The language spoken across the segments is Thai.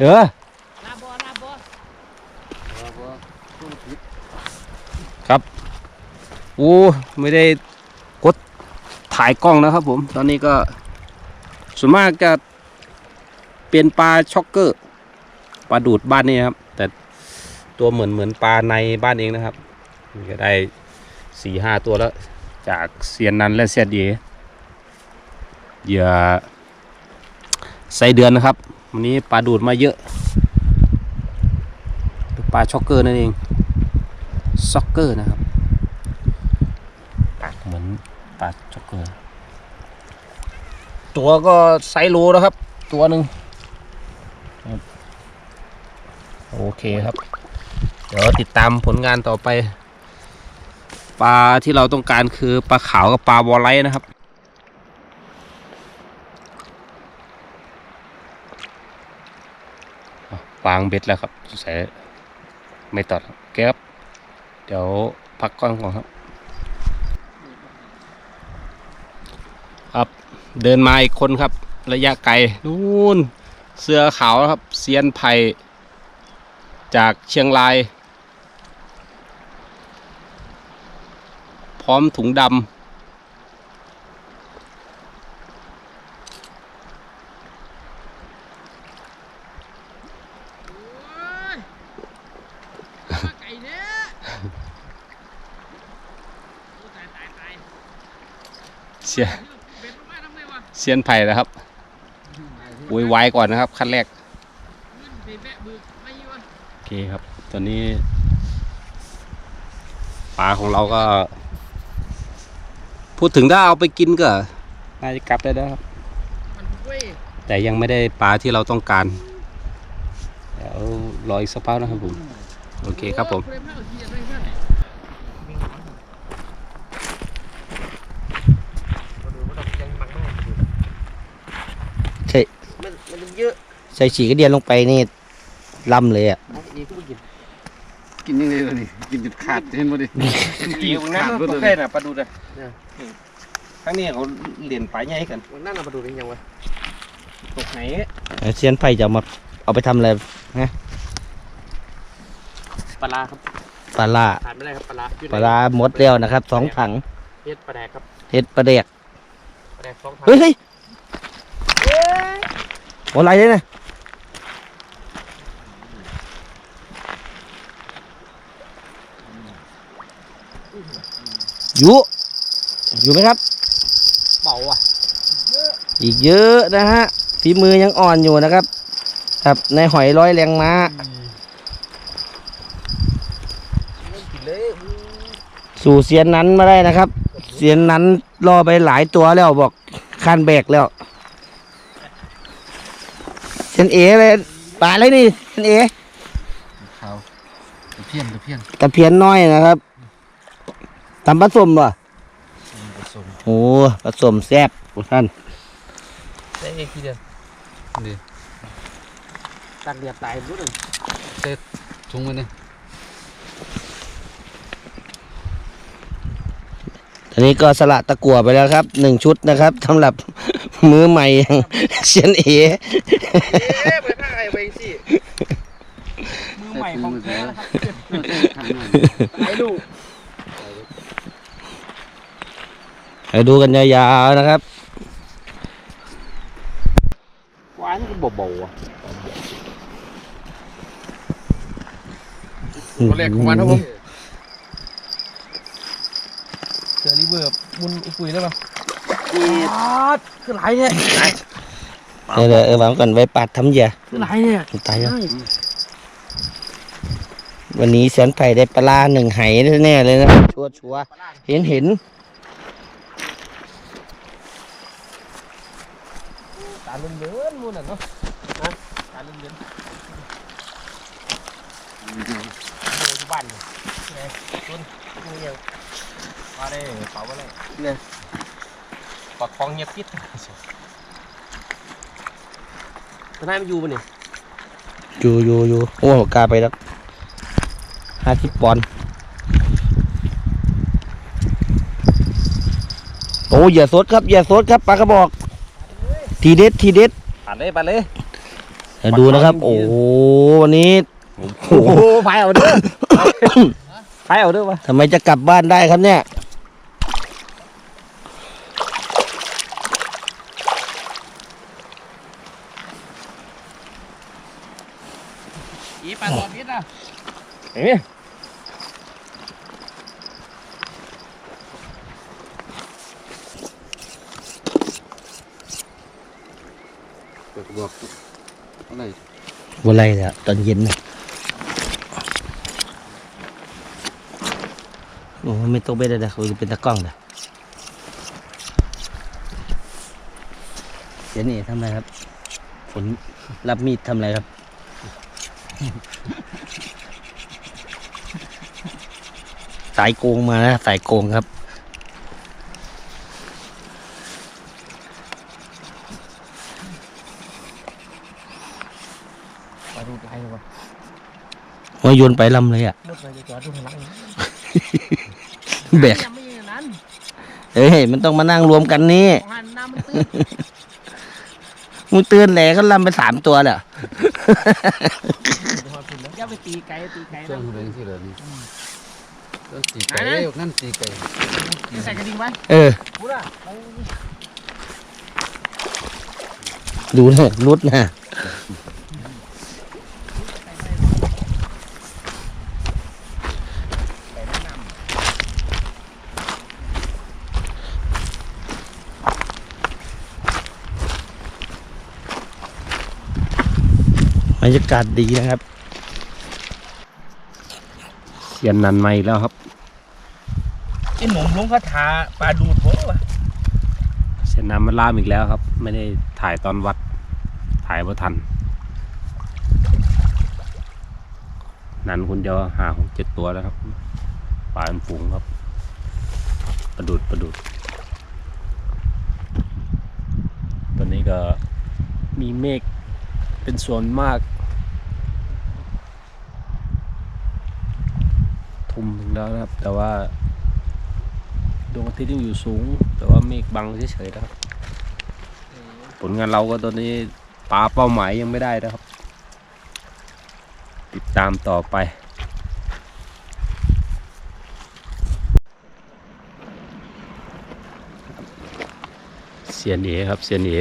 เออลาบอลาบอครับโอ้ไม่ได้กดถ่ายกล้องนะครับผม ตอนนี้ก็ส่วนมากจะเป็นปลาช็อกเกอร์ปลาดูดบ้านนี้ครับ แต่ตัวเหมือนเหมือนปลาในบ้านเองนะครับนี่ก็ได้สี่ห้าตัวแล้ว จากเซียนนันและเซียนเยเหยื่อไส้เดือนนะครับ วันนี้ปลาดูดมาเยอะ ปลาช็อกเกอร์นั่นเองซ็อกเกอร์นะครับปากเหมือนปลาช็อกเกอร์ ตัวก็ไซส์โลนะครับ ตัวหนึ่งโอเคครับ เดี๋ยวติดตามผลงานต่อไป ปลาที่เราต้องการคือปลาขาวกับปลาวอลไลท์นะครับ อะ วางเบ็ดแล้วครับใส่ไม่ตอดครับเครับ เดี๋ยวพักก้องก่อนครับ ครับ เดินมาอีกคนครับ ระยะไกลนู่นเสื้อขาวครับเซียนไผ่จากเชียงราย พร้อมถุงดำ ไก่เนี่ยตายตายตาย เสียเบ็ดมาทำไงวะเซียนไผ่นะครับโวยวายก่อนนะครับ ขั้นแรกมึนสีแบะบึกไม่วะโอเคครับ ตอนนี้ปลาของเราก็ พูดถึงถ้าเอาไปกินก็น่าจะกลับได้แล้วครับมันเว้ยแต่ยังไม่ได้ปลาที่เราต้องการ เดี๋ยวรออีกสักพักนะครับผม โอเคครับผม เพื่อนเพื่อนขี่อะไรเพื่อน ใช่ มันมันเยอะ ใส่ฉีกระเดียนลงไปนี่ลำเลยอะดีทุกกินกินยังไงล่ะนี่กินจนขาดเห็นบ่ดิจีบนั้นตกได้น่ะปลาดูนะครั้งนี้เขาเหรียญปลาใหญ่กันวันนั้นเรามาดูได้ยังวะตกไหนเซียนไผ่จะเอามาเอาไปทำอะไรปลาครับปลาล่าผ่านไม่ได้ครับปลาปลาร้าหมดแล้วนะครับสองถังเฮ็ดปลาแดกครับเห็ดปลาแดกปลาแดกสองถังเฮ้ยเฮ้ยโอะไรเลยนะ อยู่ อยู่ไหมครับ เบาอะอีกเยอะนะฮะฝีมือยังอ่อนอยู่นะครับครับในหอยร้อยแรงม้ากินเลยสู่เซียนนั้นมาได้นะครับเซียนนั้นรอไปหลายตัวแล้วบอกคันแบกแล้วเซียนเอเลยปลาอะไรนี่เซียนเอขาวตะเพียนตะเพียนตะเพียนน้อยนะครับ ทำผสมป่ะผสมโอ้ผสมแซ่บโอ้ท่านได้เองทีเดียวดิตักเดียบตายรู้หนึ่งถุงมันนี่ตอนนี้ก็สละตะกั่วไปแล้วครับหนึ่งชุดนะครับสำหรับมือใหม่อย่างเซียนเอเอ๊ะไปผ้าไอ้ไปสิมือใหม่ของแท้นะครับไอ้ดู ไปดูกันยาวๆนะครับหวานก็เบาๆอะตัวแรกของมันครับผมเจอรีเวิร์บมุนอุปุยได้ป่ะคือไรเนี่ยเดี๋ยวเดี๋ยวเออวางก่อนไว้ปัดทำเหยื่อคือไรเนี่ยตายแล้ววันนี้เสียนไผ่ได้ปลาร้าหนึ่งไหแน่ๆเลยนะชัวชัวร์ๆเห็นเห็น ตาเลื่อนๆมุนอะเนาะฮะตาเลื่อนๆโอ้ยบ้านเนี่ยไงตุนมือยังมาได้เป่ามาเลยเนี่ยปากคลองเงียบกิ๊ดตอนนั้นมันอยู่ปะเนี่ยอยู่อยู่อยู่โอ้โหกล้าไปแล้วห้าสิบปอนด์โอ้อย่าสดครับอย่าสดครับปลากระบอก ทีเด็ดทีเด็ดปัดเลยปัดเลยเดี๋ยวดูนะครับ โอ้โหวันนี้โอ้โหไปเอาเด้อไปเอาเด้อวะทำไมจะกลับบ้านได้ครับเนี่ยอีปลาตอดพิษอะเอ้ย ดบอกอะไรวันไรเนี่ยตอนเย็นนะโอ้ไม่ต้องไปเลยเขาจะเป็นตะกล้องนะเดี๋ยวนี่ทำอะไรครับ ฝนรับมีดทำอะไรครับ สายโกงมานะสายโกงครับ ปลาดูไกลเลยวะว่าโยนไปลำเลยอะ รถไปจะจอดดูข้างหลังแบก ยังไม่อย่างนั้นเอ้ยมันต้องมานั่งรวมกันนี่ของหันน้ำมันตื้นมึงเตือนแหล่ก็ลำไปสามตัวแหละอย่าไปตีไกลตีไกลช่วงนะเรื่องที่เหลือนี่ต้องตีไก่นั่นตีไก่ใส่กระดิ่งไว้เออ พูดอะไปดูนะรุดนะ บรรยากาศดีนะครับเสียนนันมาอีกแล้วครับไอ้หนุ่มลุงเขาทาปลาดูดโว้วะเสียนนันมาล่ามอีกแล้วครับ ไม่ได้ถ่ายตอนวัด ถ่ายเพราะทัน นันคุณเดียวหาหกเจ็ดตัวแล้วครับปลาเป็นฝูงครับ ประดุดประดุดตอนนี้ก็มีเมฆ เป็นส่วนมากทุ่มถึงแล้วนะครับ แต่ว่าดวงอาทิตย์ยังอยู่สูง แต่ว่าเมฆบังเฉยๆนะครับ ผลงานเราก็ตอนนี้ปลาเป้าหมายยังไม่ได้นะครับ ติดตามต่อไปเซียนเอครับเซียนเอ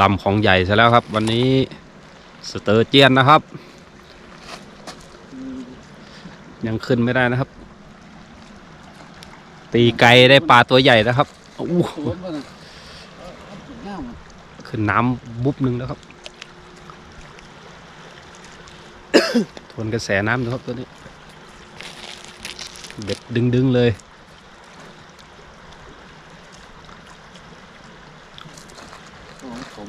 ลำของใหญ่ซะแล้วครับ วันนี้สเตอร์เจียนนะครับ ยังขึ้นไม่ได้นะครับ ตีไกลได้ปลาตัวใหญ่นะครับอู้ล้มไปเลยน้ำมันขึ้นน้ำบุบหนึ่งแล้วครับ ทวนกระแสน้ำนะครับตัวนี้ เบ็ดดึงๆเลย ของผม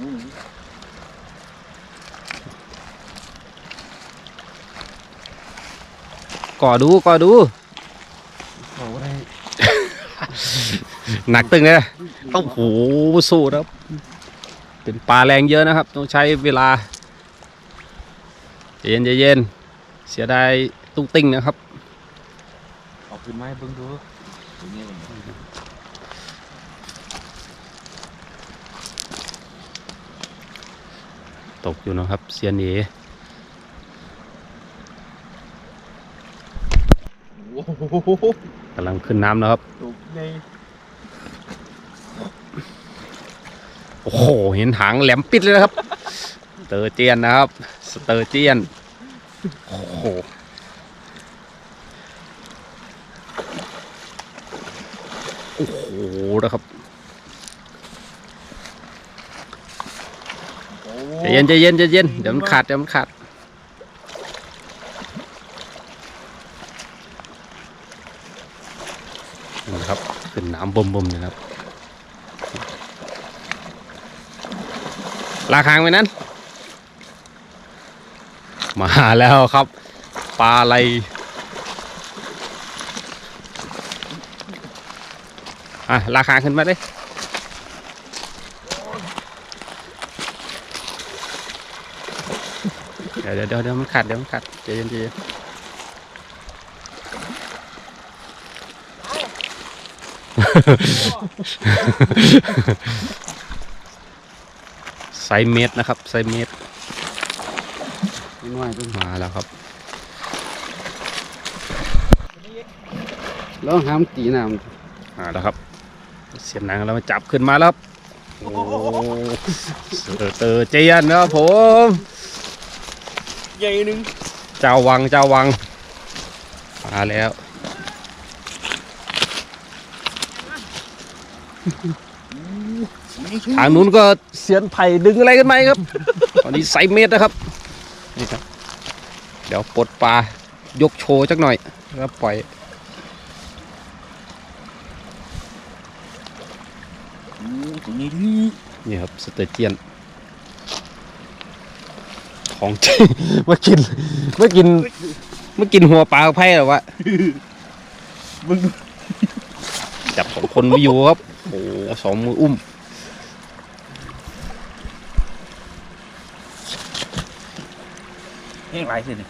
ก่อดูก่อดูโอ้ยหนักตึงเลยนะโอ้โหสู้นะครับ เป็นปลาแรงเยอะนะครับ ต้องใช้เวลาใจเย็นใจเย็นเสียดายตุ้งติ้งนะครับ เอาขึ้นมาให้เบิ่งดู ตกอยู่นะครับเซียนเอกำลังขึ้นน้ำนะครับ โอ้โห เห็นหางแหลมปิดเลยนะครับสเตอร์เจียนนะครับ สเตอร์เจียน โอ้โหโอ้โหนะครับ โอ้ ใจ เย็นใจเย็นใจเย็นเดี๋ยวมันขาดเดี๋ยวมันขาดนี่นะครับขึ้นน้ำบ่มๆนะครับลากหางไปนั้น มาแล้วครับ ปลาอะไรอะลากหางขึ้นมาเลย ดี๋ยวเดี๋ยวเดี๋ยวเดี๋ยวมันขัดเดี๋ยวมันขัดใจเย็นใจเย็นไซส์เมตรนะครับไซส์เมตรน้อยๆต้องมาแล้วครับลองหามตีน้มาแล้วครับ เสียนหนังเรามาจับขึ้นมาแล้วครับโอ้เสือเตอเจียนนะครับผม ใหญ่หนึงเจ้าวังเจ้าวัง มาแล้ว ทางนู้นก็เสียนไผ่ดึงอะไรกันไหมครับ ตอนนี้ไซเมตรนะครับนี่ครับ เดี๋ยวปลดปลายกโชว์จักหน่อย แล้วปล่อยตรงนี้ที่นี่ครับสเตอร์เจียน ของจริงมากินมากินมากินหัวปลาไพ่หรอวะมึงดูจับสองคนไม่อยู่ครับ โอ้โหสองมืออุ้มแห้งไรสิเนี่ย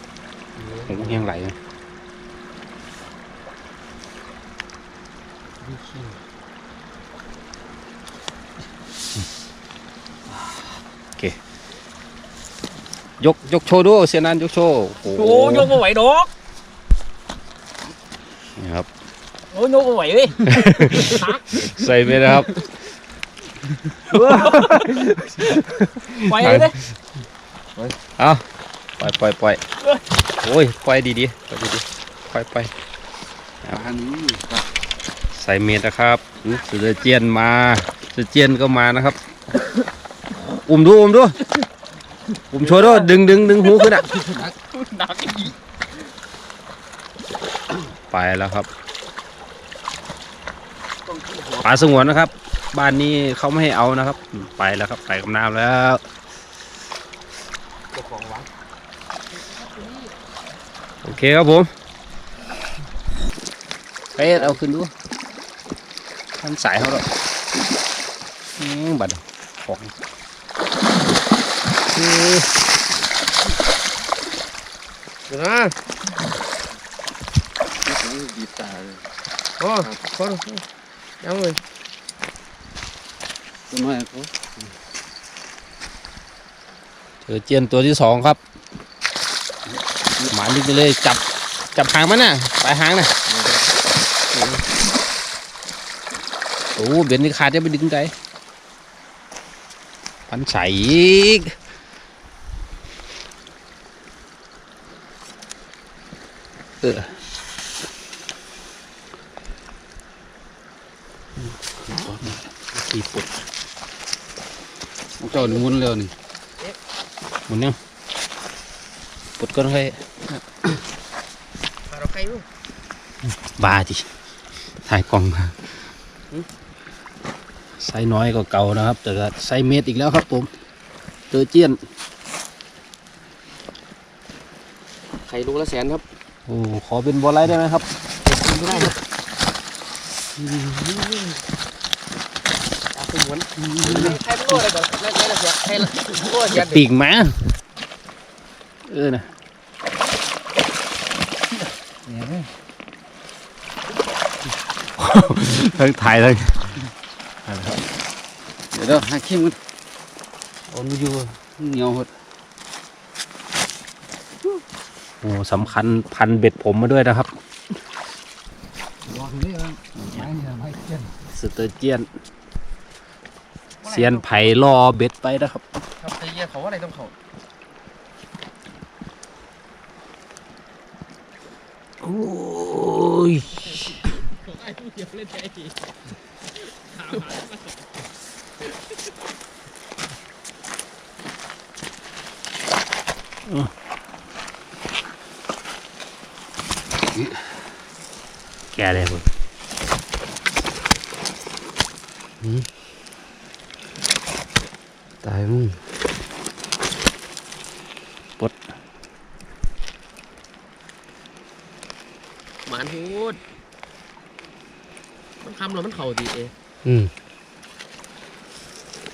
โอ้โหแห้งไหลนะโอเค ยกยกโชว์ด้วยเสียนันยกโชว์โอ้โหโอ้ยกมาไหวดอกนี่ครับ โอ้ยกมาไหวเว้ยใส่ไปนะครับไปเลยเด้เอาปล่อยปล่อยปล่อยโอ้ยปล่อยดีดีๆปล่อยดีดีๆปล่อยปล่อยำปลานี้ปลาใส่เมตรนะครับอืมสุดเจียนมาสุดเจียนก็มานะครับ อุ้มดูอุ้มดู อุ้มโชว์ด้วยดึงดึงดึงหูขึ้นอะ หนักอีกไปแล้วครับป่าสงวนนะครับ บ้านนี้เขาไม่ให้เอานะครับ ไปแล้วครับ ไปกับน้ำแล้วเจ้าของหวังโอเคครับผมไปเอาขึ้นดูทำสายเขาแล้วอืมบัดของอือ เดี๋ยวนะดีตาเลยโอ้คนยังเลยตัวน้อยเขาเจอเจียนตัวที่สองครับ หมาดึงไปเลยจับจับหางมันน่ะปลายหางน่ะโอ้เบ็ดนี่ขาดจะไปดึงใจพันใสอีก เออตีปุดเจ้าหนึ่งมุนเร็วนี่หมุนยังปุดก็ให้มาเราใครรู้บาดิถ่ายกล้องมาไซส์น้อยก็เก่านะครับ แต่ก็ไซส์เมตรอีกแล้วครับผมเตอร์เจียนใครรู้ละแสนครับโอ้ขอเป็นบอลไลท์ได้ไหมครับไม่ได้ครับจับไปหมุนใครเป็นโล่อะไรก่อนแรกๆละเสียใครละโล่เสียปีกหมาเออนะทั้งถ่ายทั้งเดี๋ยวเดี๋ยวให้ขี้มันโอนอยู่เหนียวหด โอ้สำคัญพันเบ็ดผมมาด้วยนะครับวางนี่ครับไม้เนี่ยไม้เกี้ยนสเตอร์เจียนเซียนไผ่รอเบ็ดไปนะครับครับไอ้เหี้ยเขาว่าอะไรต้องเขาโอ้ย แกเลยมึงตายมึงหมานพูดมันคำเรามันเข่าดีเออืม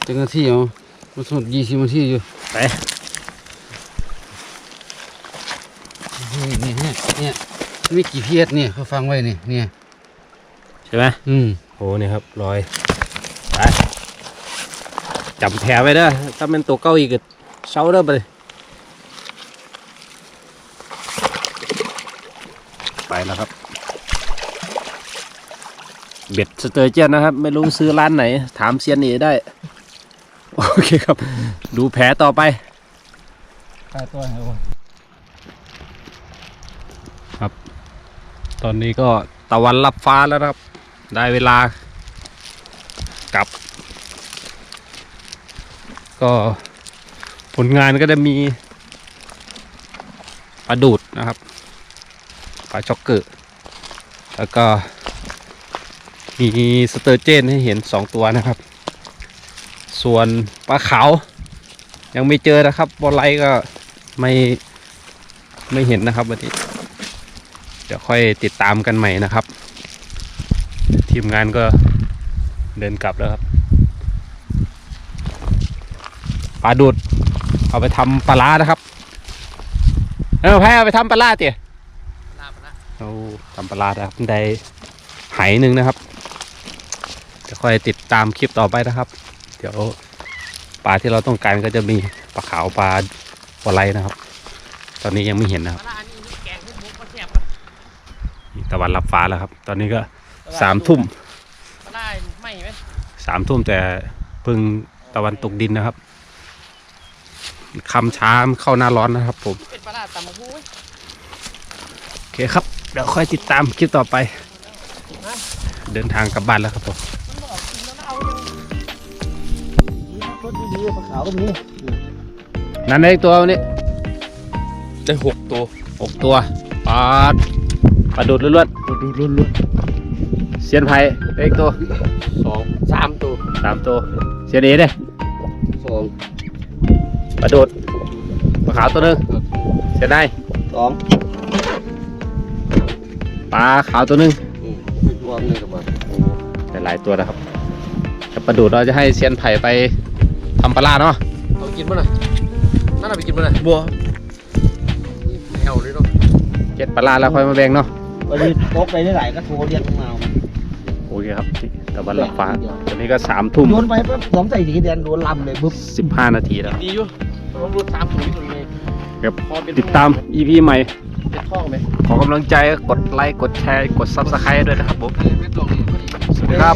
จังนาทีเอามันสมดยี่สิบนาทีอยู่ไป ไม่กี่เพียดเนี่เขาฟังไว้นี่เนี่ยใช่ไหมอืมโหเนี่ยครับลอยไปจับแถลไว้เด้อถ้ามันตัวเก้าอีกเศร้าเด้อไปไปแล้วครับ เบ็ดสเตอร์เจนนะครับ ไม่รู้ซื้อร้านไหน ถามเซียนนี่ได้ โอเคครับ ดูแผลต่อไปตายตัวไหนว ตอนนี้ก็ตะวันรับฟ้าแล้วครับ ได้เวลากลับ ก็ผลงานก็จะมีปลาดูดนะครับปลาช็อกเกอร์แล้วก็มีสเตอร์เจนให้เห็นสองตัวนะครับ ส่วนปลาขาวยังไม่เจอนะครับบอลไลก็ไม่ไม่เห็นนะครับวันนี้ เดี๋ยวค่อยติดตามกันใหม่นะครับ ทีมงานก็เดินกลับแล้วครับปลาดูดเอาไปทำปลาร้านะครับ เออแพ้เอาไปทำปลาร้าเตี๋ยลาบละเอาทำปลาร้านะครับได้ไหหนึ่งนะครับจะค่อยติดตามคลิปต่อไปนะครับ เดี๋ยวปลาที่เราต้องการก็จะมีปลาขาวปลาปลาไหลนะครับ ตอนนี้ยังไม่เห็นนะครับ ตะวันรับฟ้าแล้วครับ ตอนนี้ก็สามทุ่มปลาไม่ไหมสามทุ่มแต่เพิ่งตะวันตกดินนะครับคำช้าเข้าหน้าร้อนนะครับผมเป็นปลาตำมะพูไหมโอเคครับ เดี๋ยวค่อยติดตามคลิปต่อไป เดินทางกลับบ้านแล้วครับผมมันบอกกินแล้วเอายังรถดีๆปลาขาวก็มีนั่นได้อีกตัววันนี้ได้หกตัวหกตัวปลาด ปลาดุดล้วนดูดูลุ้นๆเซียนไผ่ได้อีกตัวสองสามตัวสามตัวเซียนเอเด้สองปลาดุดปลาขาวตัวหนึงเซียนได้สองปลาขาวตัวหนึงรวมเลยกับมันแต่หลายตัวนะครับแต่ปลาดุดเราจะให้เซียนไผ่ไปทำปลาล่าเนาะเอากินมั้ยน่ะนั่นเอาไปกินมั้ยน่ะบัวไม่เอาเลยเนาะเก็ดปลาล่าแล้วค่อยมาแบ่งเนาะ วันนี้พกไปได้หลายก็โทรเรียกมาโอเคครับตะวันรับฟ้าตอนนี้ก็สามทุ่มโยนไปปุ๊บผมใส่สีแดงโดนลำเลยปุ๊บสิบห้านาทีแล้วดีอยู่ต้องรูดสามถุงตัวนี้ครับพอเป็นติดตาม EP ใหม่เป็นท่องไหมขอกำลังใจกดไลค์กดแชร์กด Subscribe ด้วยนะครับผมเป็นตรงนี้สวัสดีครับ